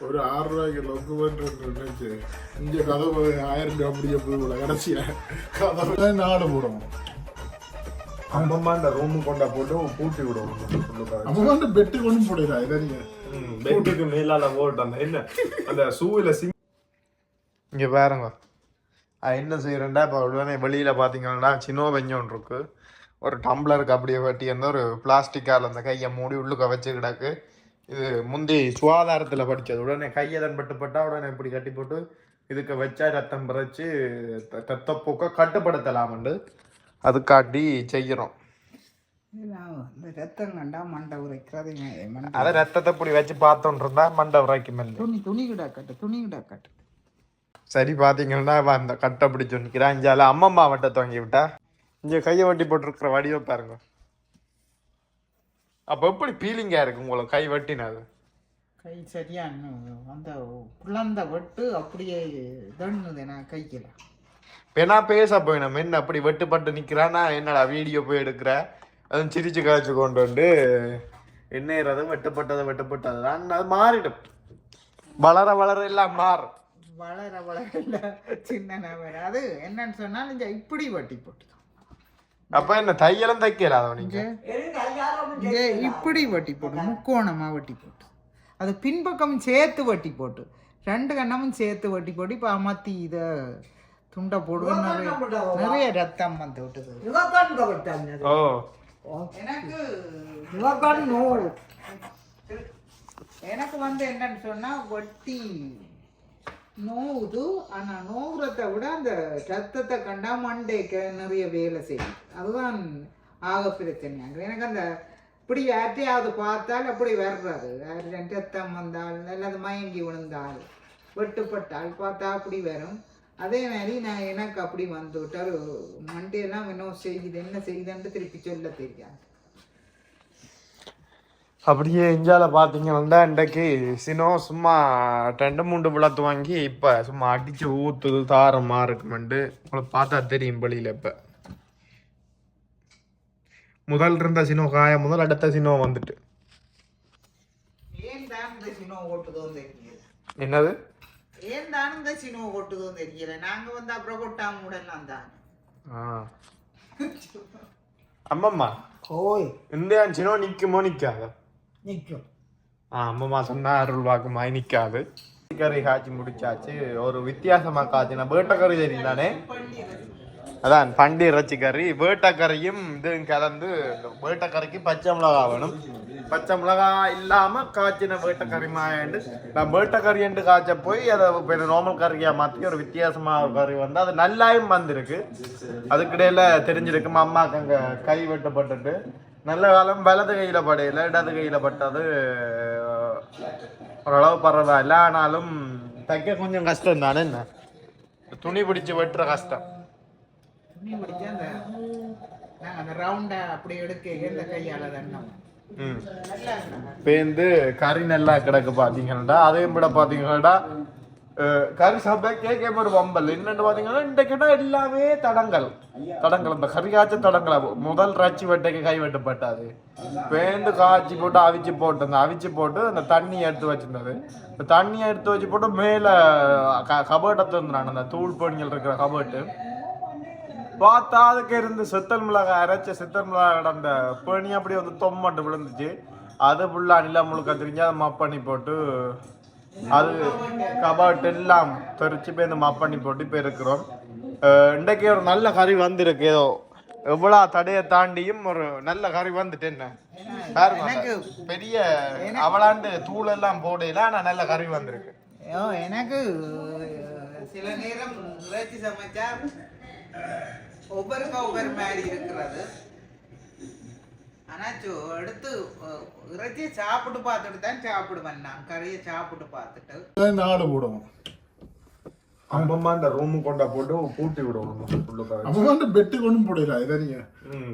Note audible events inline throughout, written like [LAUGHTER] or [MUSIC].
ஒரு ஆறு ரூபாய்க்கு லொக்கு பண்ணுறது நினைச்சு இங்கே கதவு ஆயிரம் ரூபாய் அப்படியே போய் கடைசியா கதவு நாடு போடணும் அம்மம்மா இந்த ரூமு கொண்டா போட்டு பூட்டி விடுவோம் வந்து பெட்டு கொண்டு போடுறா இதை நீங்க ம், பெட்டுக்கு மேலால போட்டு அந்த என்ன அந்த சூவில சிங் இங்கே பாருங்க என்ன செய்யறேன்டா இப்போ உடனே வெளியில் பார்த்தீங்கன்னா சின்ன வெஞ்சம் இருக்கு ஒரு டம்ளருக்கு அப்படியே வெட்டி அந்த ஒரு பிளாஸ்டிக்கால் அந்த கையை மூடி உள்ளுக்க வச்சு கிடக்கு இது முந்தி சுகாதாரத்தில் படித்தது உடனே கையை தன் பட்டு பட்டா உடனே இப்படி கட்டி போட்டு இதுக்கு வச்சா ரத்தம் பிறச்சு ரத்தப்போக்க கட்டுப்படுத்தலாமண்டு. அதுக்காட்டி செய்கிறோம் இந்த ரத்தம் கண்டா மண்டை உரைக்கிறது அதை ரத்தத்தை இப்படி வச்சு பார்த்தோன்னு இருந்தா மண்டை உரைக்கும் இல்லை துணி துணி கிடக்கட்டு துணி கிடக்கட்டு சரி பாத்தீங்கன்னா அவ அந்த கட்டை பிடிச்சு நிற்கிறான் இஞ்சால அம்மம்மா வட்ட தொங்கி விட்டா. இங்க கையை வட்டி போட்டிருக்கிற வடிவை பாருங்க. அப்ப எப்படி ஃபீலிங்கா இருக்கு உங்களுக்கு கை வெட்டினது? கை சரியா அந்த குழந்த வெட்டு அப்படியே தண்ணுது நான் கைக்கல இப்ப பேச போயினோம். என்ன அப்படி வெட்டுப்பட்டு நிக்கிறானா? என்னடா வீடியோ போய் எடுக்கிற? அதுவும் சிரிச்சு காய்ச்சி கொண்டு வந்து என்னறது வெட்டுப்பட்டது வெட்டுப்பட்டது தான் அது மாறிடும். வளர வளர எல்லாம் மாறும். வளர வளர சின்ன அது என்னன்னு சொன்னால் இப்படி வட்டி போட்டு அப்ப என்ன தையலும் தைக்கல நீங்க? இங்கே இப்படி வட்டி போட்டு முக்கோணமா வட்டி போட்டு. அது பின்பக்கம் சேர்த்து வட்டி போட்டு. ரெண்டு கண்ணமும் சேர்த்து வட்டி போட்டு இப்போ அமர்த்தி இதை துண்டை போடுவோம் நிறைய நிறைய ரத்தம் வந்து விட்டுது. ஓ. எனக்கு எனக்கு வந்து என்னன்னு சொன்னா வட்டி நோவுது ஆனால் நோவுறதை விட அந்த ரத்தத்தை கண்டா மண்டைக்கு நிறைய வேலை செய்யும். அதுதான் ஆக பிரச்சனை எனக்கு அந்த இப்படி யார்ட்டையாவது பார்த்தால் அப்படி வர்றாரு. ரத்தம் வந்தால் அல்லது மயங்கி விழுந்தால் வெட்டுப்பட்டால் பார்த்தா அப்படி வரும். அதே மாதிரி நான் எனக்கு அப்படி வந்து விட்டார் மண்டையெல்லாம் இன்னும் செய்யுது என்ன செய்யுதுன்ட்டு திருப்பி சொல்ல தெரியாது. அப்படியே இந்தியால பாத்தீங்கன்னா இன்றைக்கு சினோ சும்மா ரெண்டு மூன்று விளத்து வாங்கி இப்ப சும்மா அடிச்சு ஊத்துது தாரமா இருக்குமெண்டு. உங்களுக்கு பார்த்தா தெரியும் வெளியில இப்ப. முதல் இருந்த சினோ காய முதல் அடுத்த சினோ வந்துட்டு. என்னது? ஏன் தான் இந்த சினோ ஓட்டுதோன்னு தெரியல. நாங்க வந்து அப்புறம் கொட்டாம உடலாம் தான். ஆ. அம்மம்மா ஓய். இந்த சினோ நிக்குமோ நிக்காத? நிற்கும். ஆ அம்மம்மா சொன்னா அருள் வாக்குமாய் நிக்காது கறி காய்ச்சி முடிச்சாச்சு. ஒரு வித்தியாசமா காய்ச்சினா வேட்டக்கறி தெரியும் தானே? அதான் பண்டி இறைச்சி கறி. வேட்டக்கறியும் இதுவும் கலந்து இந்த வேட்டக்கறிக்கு பச்சை மிளகா வேணும். பச்சை மிளகா இல்லாம காய்ச்சின வேட்டக்கறி மாயாண்டு. நான் வேட்டக்கறி என்று காய்ச்ச போய் அதை நார்மல் கறியா மாற்றி ஒரு வித்தியாசமா ஒரு கறி வந்து அது நல்லாயும் வந்திருக்கு. அதுக்கிடையில தெரிஞ்சிருக்கும் அம்மாக்கு அங்க கை வெட்டப்பட்டுட்டு நல்ல காலம் வலது கையில படையில இடது கையில பட்டது ஓரளவு பரவாயில்ல ஆனாலும் தைக்க கொஞ்சம் கஷ்டம் தானே என்ன? துணி பிடிச்சு வெட்டுற கஷ்டம். துணி பிடிச்சா அந்த நாங்க அந்த ரவுண்டா அப்படி எடுக்க இந்த கையால தண்ணம் பேந்து கறி நல்லா கிடக்கு பார்த்தீங்கன்னா அதையும் விட பார்த்தீங்கன்னா கறி சாப்பிட்டா கேட்க ஒரு வம்பல் என்னென்னு பார்த்தீங்கன்னா இந்த எல்லாமே தடங்கள் தடங்கள் இந்த கறி காய்ச்ச தடங்கள் முதல் ராச்சி வெட்டைக்கு கை வெட்டப்பட்டாது பேந்து காய்ச்சி போட்டு அவிச்சு போட்டு அந்த அவிச்சு போட்டு அந்த தண்ணியை எடுத்து வச்சிருந்தது இந்த தண்ணியை எடுத்து வச்சு போட்டு மேலே க கபர்ட்டை திறந்துறான் அந்த தூள் பணிகள் இருக்கிற கபர்ட்டு பார்த்தா அதுக்கு இருந்து சித்தல் மிளகாய் அரைச்ச சித்தல் மிளகாய் அந்த பேணி அப்படியே வந்து தொம்மட்டு விழுந்துச்சு அது ஃபுல்லாக நில முழுக்க தெரிஞ்சு அதை மப் பண்ணி போட்டு அது கபாட் எல்லாம் தெரிச்சு போய் இந்த மப் பண்ணி போட்டு இருக்கிறோம் அஹ் இன்றைக்கு ஒரு நல்ல கறி வந்திருக்கு. ஏதோ எவ்வளோ தடையை தாண்டியும் ஒரு நல்ல கறி வந்துட்டு என்ன? அந்த பெரிய அவளாண்டு தூள் எல்லாம் போடையில ஆனால் நல்ல கறி வந்திருக்கு. எனக்கு சில நேரம் இறைச்சி சமைச்சா ஒவ்வொருக்க ஒவ்வொரு மாதிரி இருக்கிறது. ஆனா சோ எடுத்து இறைச்சியை சாப்பிட்டு பார்த்துட்டு தான் சாப்பிடுவேன் நான். கறியை சாப்பிட்டு பார்த்துட்டு. நாடு போடணும். அம்மம்மா இந்த ரூமு கொண்டா போட்டு பூட்டி விடுவோம் வந்து பெட்டு கொண்டு போடுறா இதை நீங்க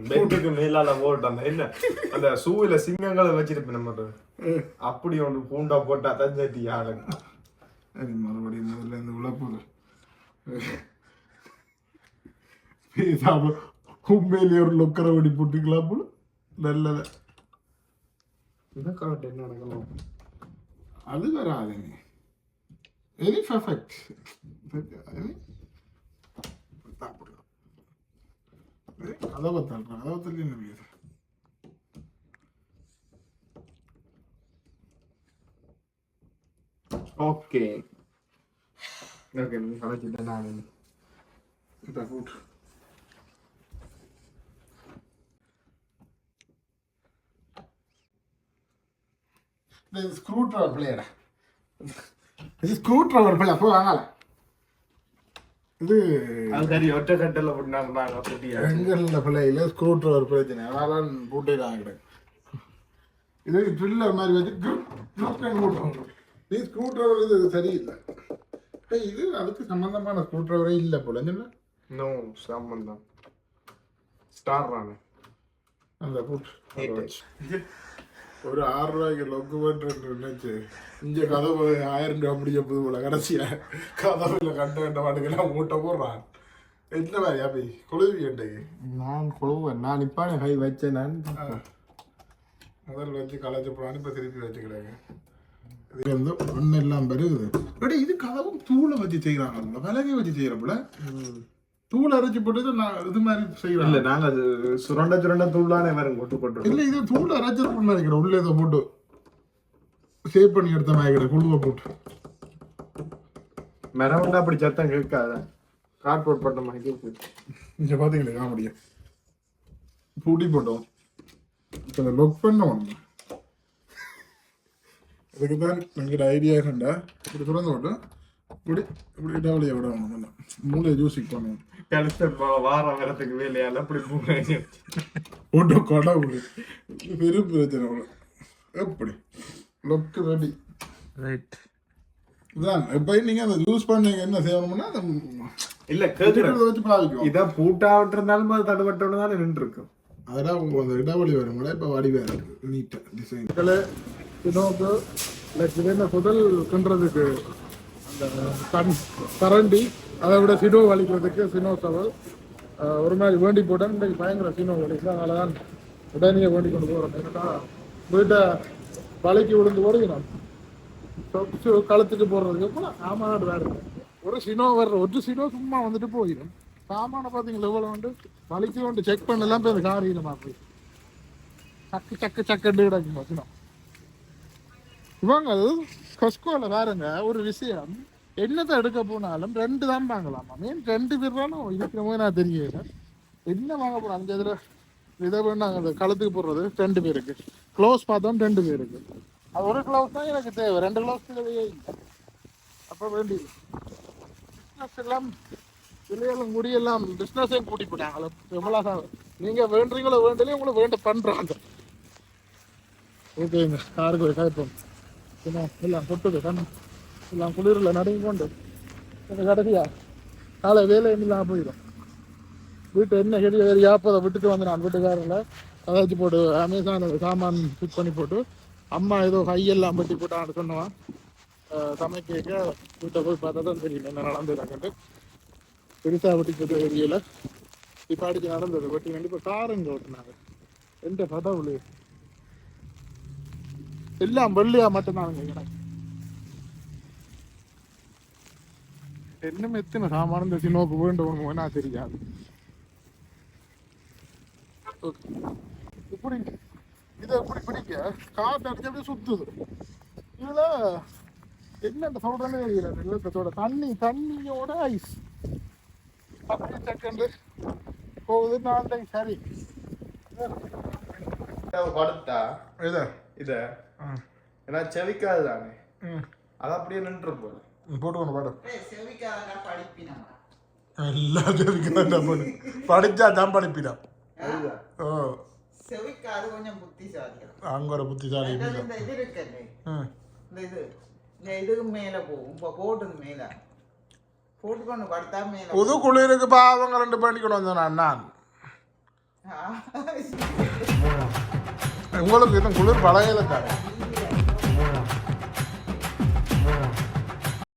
பெட்டுக்கு மேலால போட்டு அந்த என்ன? அந்த சூவில சிங்கங்களை வச்சிருப்பேன் நம்ம அப்படி ஒன்று பூண்டா போட்டா தான் சட்டி ஆளு அது மறுபடியும் முதல்ல இந்த உழப்பு உண்மையிலேயே [LAUGHS] ஒரு லொக்கரை வெடி போட்டுக்கலாம் போல. நல்லது இந்த காட்டு என்ன நடக்கணும் அது வராதுங்க வெரி பர்ஃபெக்ட் கதவை தள்ளுறேன் கதவை தள்ளி என்ன முடியாது ஓகே ஓகே நீ கலைச்சிட்டேன் நான் இப்போ கூட்டு இது ஸ்க்ரூ ட்ரைவர் பிள்ளையடா. இது ஸ்க்ரூ ட்ரைவர் பிள்ளை போய் வாங்கல இது அது சரி ஒற்றை கட்டில் போட்டு குட்டியா எங்களில் பிள்ளையில ஸ்க்ரூ ட்ரைவர் பிரச்சனை அதனால பூட்டே தான் கிடையாது இது ட்ரில்லர் மாதிரி வச்சு ன்னு போட்டுருவாங்க. இது ஸ்க்ரூ ட்ரைவர் இது சரியில்லை. இது அதுக்கு சம்பந்தமான ஸ்க்ரூ ட்ரைவரே இல்லை போல. என்ன நோ சம்பந்தம். ஸ்டார் ரானே அந்த பூட் ஒரு ஆறு ரூபாய்க்கு லொக்கு பண்ணுறது நினைச்சு இங்க கதவு ஆயிரம் ரூபா முடிய போது போல கடைசியா கதவுல கண்ட கண்ட மாட்டுக்கெல்லாம் மூட்டை போடுறான். என்ன மாதிரி அப்படி கொழுவி அண்டைக்கு நான் கொழுவேன் நான் இப்பானே கை வச்சேன் நான். முதல் வச்சு களைச்சு போடான்னு இப்போ திருப்பி வச்சுக்கிறாங்க. இது வந்து ஒன்றும் எல்லாம் பெருகுது. பட் இது கதவும் தூளை வச்சு செய்கிறாங்க விலகி வச்சு செய்கிறப்பல தூள் அரைச்சி போட்டு நான் இது மாதிரி இல்ல செய்கிறாங்க நாங்க சுரண்ட சுரண்ட தூளானே வரும் கொட்டு கொட்டு இல்லை இது தூள் அரைச்சது நினைக்கிறேன் உள்ளே இதை போட்டு சேவ் பண்ணி எடுத்த மாதிரி குழுவை போட்டு. மரம் அப்படி சத்தம் கேட்காத. கார்ட்போர்ட் பட்ட மாதிரி இங்கே பார்த்தீங்களே காமெடியா? பூட்டி போட்டோம். இப்போ லொக் பண்ண ஒன்று அதுக்கு தான் எங்கிட்ட ஐடியா கண்டா இப்படி திறந்து விட்டு இப்படி இப்படி டவுலியை விட ஒன்று மூளையை ஜூசிக் பண்ணுவோம் கழுத்த வார வரத்துக்கு வேலையால அப்படி போங்க போட்டு கடவுள். இது பெரும் பிரச்சனை எப்படி? லொக்கு ரெடி ரைட் இதான். இப்போ நீங்கள் அதை யூஸ் பண்ணீங்க என்ன செய்யணும்னா இல்ல இருக்கிறத வச்சு பாதிக்கும் இதான் பூட்டா விட்டுருந்தாலும் அது தடுபட்டோன்னு தான் நின்று இருக்கும் அதெல்லாம் உங்க அந்த இடைவெளி வருங்களே இப்போ இருக்கு. நீட்டாக டிசைன் சினோக்கு லைக் இது என்ன முதல் கிண்டுறதுக்கு கண் கரண்டி அதை விட சினோ வலிக்கிறதுக்கு சினோ சவல். ஒரு மாதிரி வேண்டி போட்டேன் இன்றைக்கு பயங்கர சினோ வலிக்கு அதனால தான் உடனே வேண்டி கொண்டு போகிறோம் என்னன்னா வீட்டை வலிக்கு விழுந்து ஓடுகிறோம். சொக்ஸு கழுத்துட்டு போடுறதுக்கு அப்புறம் சாமானோட வேறு ஒரு சினோ வர்ற ஒரு சினோ சும்மா வந்துட்டு போயிடும். சாமான பார்த்தீங்களா எவ்வளோ வந்து வலிக்கு வந்து செக் பண்ணலாம் போய் அந்த காரியமா போய் சக்கு சக்கு சக்கண்டு கிடக்குமா சினோ? இவங்க கொஸ்கோல பாருங்க ஒரு விஷயம். என்னத்தை எடுக்க போனாலும் ரெண்டு தான் வாங்கலாமா. மீன் ரெண்டு பேர் தானே இருக்கிற போது நான் தெரியல. என்ன வாங்க போறோம்? அந்த இதில் இதை வேணாங்க அந்த கழுத்துக்கு போடுறது ரெண்டு பேருக்கு. க்ளோஸ் பார்த்தோம் ரெண்டு பேருக்கு. அது ஒரு க்ளவுஸ் தான் எனக்கு தேவை. ரெண்டு க்ளவுஸ் தேவையே அப்போ வேண்டி பிஸ்னஸ் எல்லாம் விலையெல்லாம் முடியெல்லாம் பிஸ்னஸையும் கூட்டி போட்டாங்களே எவ்வளோ நீங்கள் வேண்டுறீங்களோ வேண்டலையும் உங்களை வேண்ட பண்ணுறாங்க ஓகேங்க காருக்கு போய் காய்ப்போம். என்ன எல்லாம் கொட்டுது கண் எல்லாம் குளிரில் நடுங்கி கொண்டு கடைசியா காலை வேலை இல்லாமல் போயிடும். வீட்டு என்ன செடி வேறு யாப்பதை விட்டுட்டு வந்து நான் வீட்டுக்காரில் அதாச்சும் போட்டு அமேசான் சாமான் ஃபிட் பண்ணி போட்டு அம்மா ஏதோ கையெல்லாம் வெட்டி போட்டான்னு சொன்னவான். சமைக்க வீட்டை போய் பார்த்தா தான் தெரியும் என்ன நடந்ததுன்னு பெருசாக வெட்டி போட்டு தெரியல இப்போ அடிச்சு நடந்தது. வெட்டி வேண்டி இப்போ காரங்க ஓட்டினாங்க. எந்த கதவுலேயே எல்லாம் வெள்ளியா மட்டும்தானுங்க எனக்கு இன்னும் எத்தனை சாமான இந்த சினோக்கு வேண்டும் வேணா தெரியாது. இப்படி இதை எப்படி பிடிக்க காத்து அடிச்சு அப்படியே சுத்துது. இதுல என்ன அந்த சொல்றேன்னு தெரியல. நிலத்தோட தண்ணி தண்ணியோட ஐஸ் பத்து செகண்ட் போகுது நான் சரி. படுத்தா இதா. இத. ஏன்னா செவிக்காது தானே. அது அப்படியே நின்று போல போட்டுக்கணும் பாடம் செவிக்காக படிப்பினா எல்லாத்தையும் பண்ணு படிச்சா தான் படிப்பிடான் அதுதான் ஓ. செவிக்காது கொஞ்சம் புத்திசாலிகள் அங்க ஒரு புத்திசாலி இந்த இது இருக்குல்ல. ம். இந்த இது இந்த இதுக்கு மேல போகும் இப்போ போட்டுக்கு மேல. போட்டுக்கொண்டு படுத்தா மேல புது குளிருக்கு பாவங்க ரெண்டு பண்ணிக்கணும் நான் ஆ. [LAUGHS] உங்களுக்கு இன்னும் குளிர் பழகையில தானே